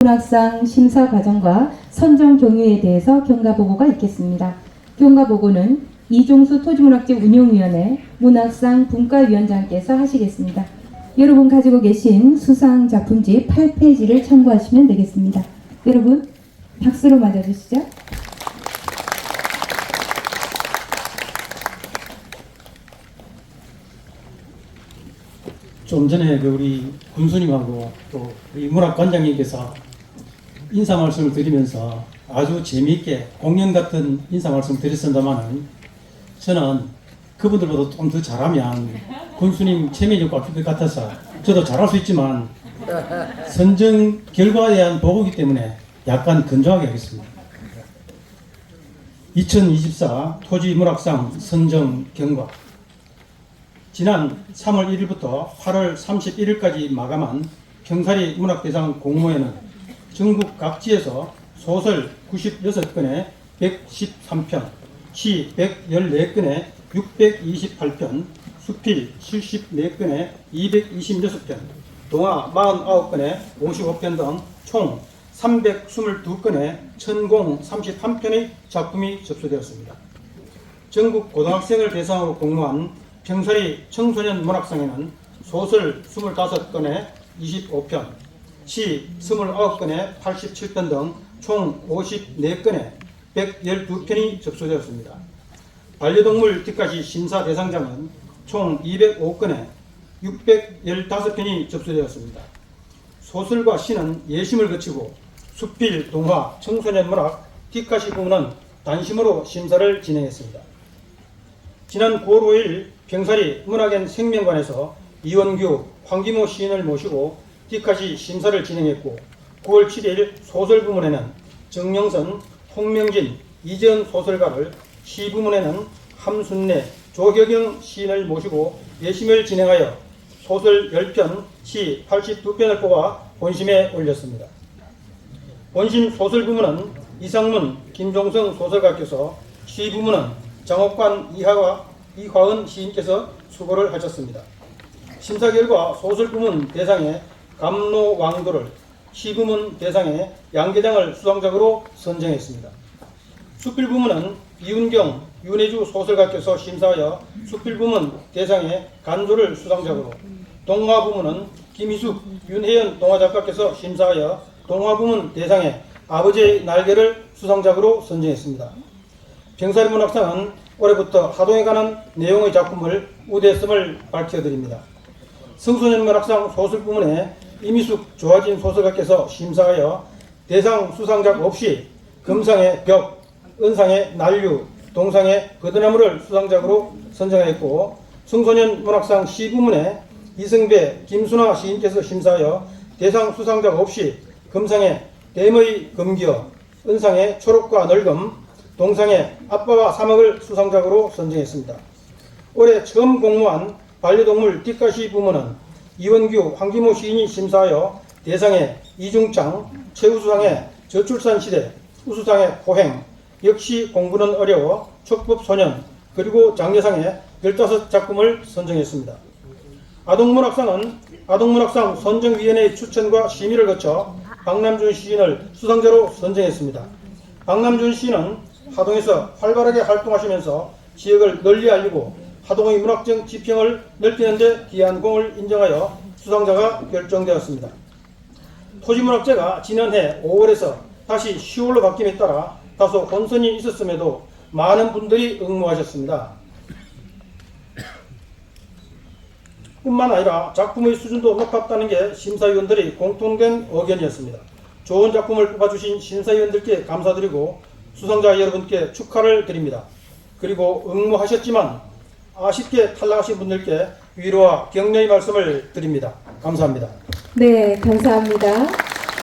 문학상 심사 과정과 선정 경위에 대해서 경과 보고가 있겠습니다. 경과 보고는 이종수 토지문학재 운용위원회 문학상 분과위원장께서 하시겠습니다. 여러분 가지고 계신 수상 작품집 8페이지를 참고하시면 되겠습니다. 여러분 박수로 맞아주시죠. 좀 전에 그 우리 군수님하고 또 우리 문학 관장님께서 인사 말씀을 드리면서 아주 재미있게 공연 같은 인사 말씀 드렸습니다만은 저는 그분들보다 좀 더 잘하면 군수님 체면이 꽉힐 것 같아서 저도 잘할 수 있지만 선정 결과에 대한 보고이기 때문에 약간 건조하게 하겠습니다. 2024 토지문학상 선정 경과 지난 3월 1일부터 8월 31일까지 마감한 평사리 문학대상 공모에는 전국 각지에서 소설 96건에 113편, 시 114건에 628편, 수필 74건에 226편, 동화 49건에 55편 등 총 322건의 천공 33편의 작품이 접수되었습니다. 전국 고등학생을 대상으로 공모한 평사리 청소년 문학상에는 소설 25건에 25편, 시 29건에 87편 등 총 54건에 112편이 접수되었습니다. 반려동물 뒷가시 심사 대상자는 총 205건에 615편이 접수되었습니다. 소설과 시는 예심을 거치고 수필, 동화, 청소년 문학, 뒷가시 부문은 단심으로 심사를 진행했습니다. 지난 9월 5일 병사리 문학연 생명관에서 이원규, 황기모 시인을 모시고 뒷까지 심사를 진행했고 9월 7일 소설 부문에는 정영선, 홍명진, 이재현 소설가를 시 부문에는 함순례, 조혁영 시인을 모시고 예심을 진행하여 소설 10편, 시 82편을 뽑아 본심에 올렸습니다. 본심 소설 부문은 이상문, 김종성 소설가께서 시 부문은 장옥관 이하와 이화은 시인께서 수고를 하셨습니다. 심사 결과 소설 부문 대상에 감로왕도를, 시 부문 대상에 양계장을 수상작으로 선정했습니다. 수필 부문은 이윤경, 윤혜주 소설가께서 심사하여 수필 부문 대상에 간조를 수상작으로, 동화 부문은 김희숙, 윤혜연 동화작가께서 심사하여 동화 부문 대상에 아버지의 날개를 수상작으로 선정했습니다. 병사리 문학상은 올해부터 하동에 관한 내용의 작품을 우대했음을 밝혀드립니다. 청소년 문학상 소설 부문에 이미숙 조화진 소설가께서 심사하여 대상 수상작 없이 금상의 벽, 은상의 난류, 동상의 거드나무를 수상작으로 선정했고 청소년 문학상 시 부문에 이승배, 김순아 시인께서 심사하여 대상 수상작 없이 금상의 댐의 금기어, 은상의 초록과 널금, 동상의 아빠와 사막을 수상작으로 선정했습니다. 올해 처음 공모한 반려동물 뒷가시 부문은 이원규, 황기모 시인이 심사하여 대상의 이중창, 최우수상의 저출산 시대, 우수상의 호행, 역시 공부는 어려워, 촉법소년, 그리고 장려상의 15작품을 선정했습니다. 아동문학상은 아동문학상 선정위원회의 추천과 심의를 거쳐 박남준 시인을 수상자로 선정했습니다. 박남준 시인은 하동에서 활발하게 활동하시면서 지역을 널리 알리고 하동의 문학적 지평을 넓히는 데 기여한 공을 인정하여 수상자가 결정되었습니다. 토지문학제가 지난해 5월에서 다시 10월로 바뀜에 따라 다소 혼선이 있었음에도 많은 분들이 응모하셨습니다. 뿐만 아니라 작품의 수준도 높았다는 게 심사위원들의 공통된 의견이었습니다. 좋은 작품을 뽑아주신 심사위원들께 감사드리고 수상자 여러분께 축하를 드립니다. 그리고 응모하셨지만 아쉽게 탈락하신 분들께 위로와 격려의 말씀을 드립니다. 감사합니다. 네, 감사합니다.